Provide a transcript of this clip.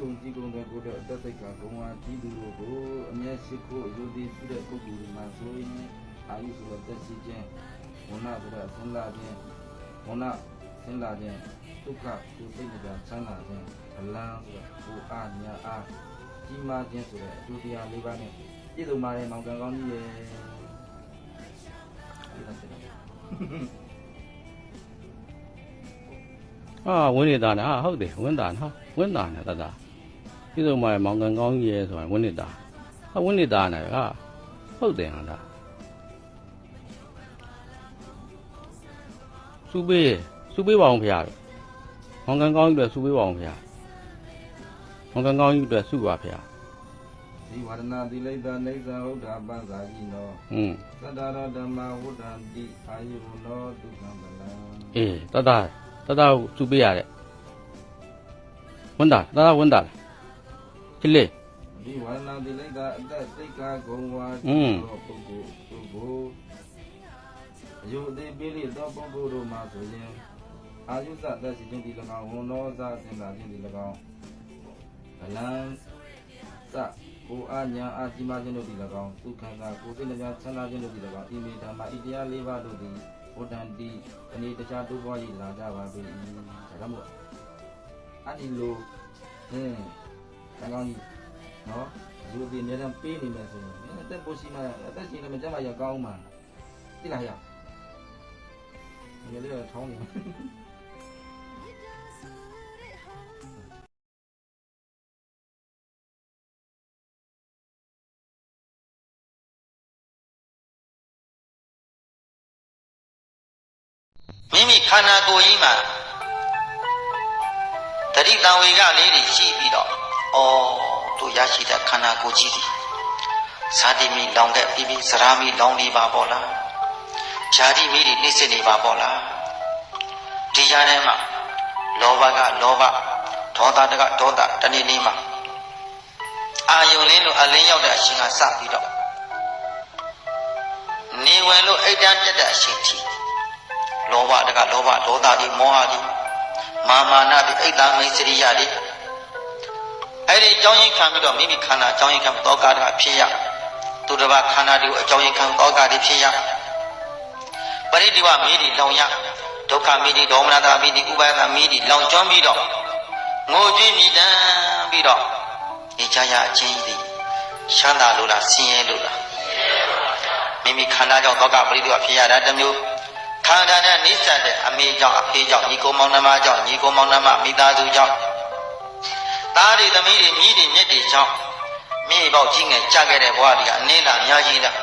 ကုန်ကြီးကုန်တဲ့ကိုယ်တော်အသက်စိတ်ကဘုံဝါကြီးသူတို့ကိုအမျက်ရှိခိုးအယူတည်ပြုတဲ့ပုဂ္ဂိုလ်တွေမှာဆိုရင်အာယုဆိုတဲ့သက်ရှိခြင်းဝဏဆိုတဲ့အစင်းလာခြင်းဝဏစင်းလာခြင်းဒုက္ခကိုယ်စိတ်ကချမ်းသာခြင်းအလန်းဆိုတဲ့ကိုအာညာအားကြီးမားခြင်းဆိုတဲ့အကျိုးတရား၄ပါးနဲ့ပြည့်စုံပါတယ်မောင်ကံကောင်းကြီးရဲ့ဒီလိုဆက်တော့ဟာဝင်းနေတာနဲ့ဟာဟုတ်တယ်ဝင်းတာနော်ဝင်းတာနဲ့တတ ပြည်စုံမှာမောင်ကန်ကောင်းကြီးရဲဆိုတာဝင်းနေတာဟာဝင်းနေတာနဲ့ဟာဟုတ်တယ်ဟာဒါစူပေးစူပေးပါအောင်ဖရားမောင်ကန်ကောင်းကြီးအတွက်စူပေးပါအောင်ဖရားမောင်ကန်ကောင်းကြီးအတွက်စူပါဖရားဒီဝရဏတိလိတ္တနေသဟုတ်တာပသဇာကြီးနောอืมသတ္တရဓမ္မဝုဒ္ဓံတိအာယုနောဒုက္ခံပလံအေးတတတတစူပေးရတဲ့ဝင်းတာတတဝင်းတာ ချစ်လေးဒီဝရဏတိလိတ္တအသက်စိတ်ကာဂုံဝါอืมသောပုဂ္ဂိုလ်သူကိုအယုအသေးပေးလိသောပုဂ္ဂိုလ်တို့မှာဆိုရင်အာယုသသက်ရှိခြင်းဒီ၎င်းဝန်တော်သစင်လာခြင်းဒီ၎င်းဗလံသကိုအာညာအာတိမခြင်းတို့ဒီ၎င်းသူခံတာကိုစိတ်နှပြချမ်းသာခြင်းတို့ဒီ၎င်းဣမိဓမ္မဣတရား၄ပါးတို့သည်ဝတ္တန်တိအနေတခြားတိုးပွားရလာကြပါပြီဒါကြောင့်မို့အဲ့ဒီလိုဟင်း တန်ကောင်းကြီးနော်ယူဒီနေတယ်ပေးနေမယ်ဆိုရင်အသက်ပိုရှိမှအသက်ရှင်လည်းမကြမ်းပါရကောင်းမှာသိလားရဒီလိုလေးထောင်းနေမိမိခန္ဓာကိုယ်ကြီးမှာတတိတံဝေကလေးတွေရှိပြီးတော့ ဩတို့ရရှိတဲ့ခန္ဓာကိုယ်ကြီးသည်ဇာတိမိလောင်ခဲ့ပြီးပြီးစရာမိလောင်နေပါပေါ့လားဇာတိမိတွေနှိမ့်စစ်နေပါပေါ့လားဒီကြားထဲမှာလောဘကလောဘဒေါသတကဒေါသတနေ့နေ့မှာအာယုံလင်းလို့အလင်းရောက်တဲ့အချိန်ကစပြီးတော့နေဝင်လို့အိတ်တန်းပြတ်တဲ့အချိန်ထိလောဘတကလောဘဒေါသတွေမောဟတွေမာမာနတွေအိတ်တမိတ်စရိယတွေ အဲ့ဒီအကြောင်းရင်းခံပြီးတော့မိမိခန္ဓာအကြောင်းရင်းခံသောကတကဖြစ်ရသူတစ်ပါးခန္ဓာတွေကိုအကြောင်းရင်းခံသောကတွေဖြစ်ရပရိဒီဝမိတွေလောင်ရဒုက္ခမိတွေဒေါမနတာမိတွေဥပါဒမိတွေလောင်ကျွမ်းပြီးတော့ငိုကြွေးမြည်တမ်းပြီးတော့ဒီကြရအချင်းကြီးချမ်းသာလို့လားဆင်းရဲလို့လားမိမိခန္ဓာကြောင့်သောကပရိဒီဝဖြစ်ရတာတစ်မျိုးခန္ဓာနဲ့နိစ္စတဲ့အမေကြောင့်အဖေကြောင့်ညီကိုမောင်နှမကြောင့်ညီကိုမောင်နှမမိသားစုကြောင့် သားတွေသမီးတွေမြည်တွေမြစ်တွေကြောင့်မိပေါက်ကြီးငယ်ကြခဲ့တဲ့ဘဝတွေကအနည်းလားအများကြီးလား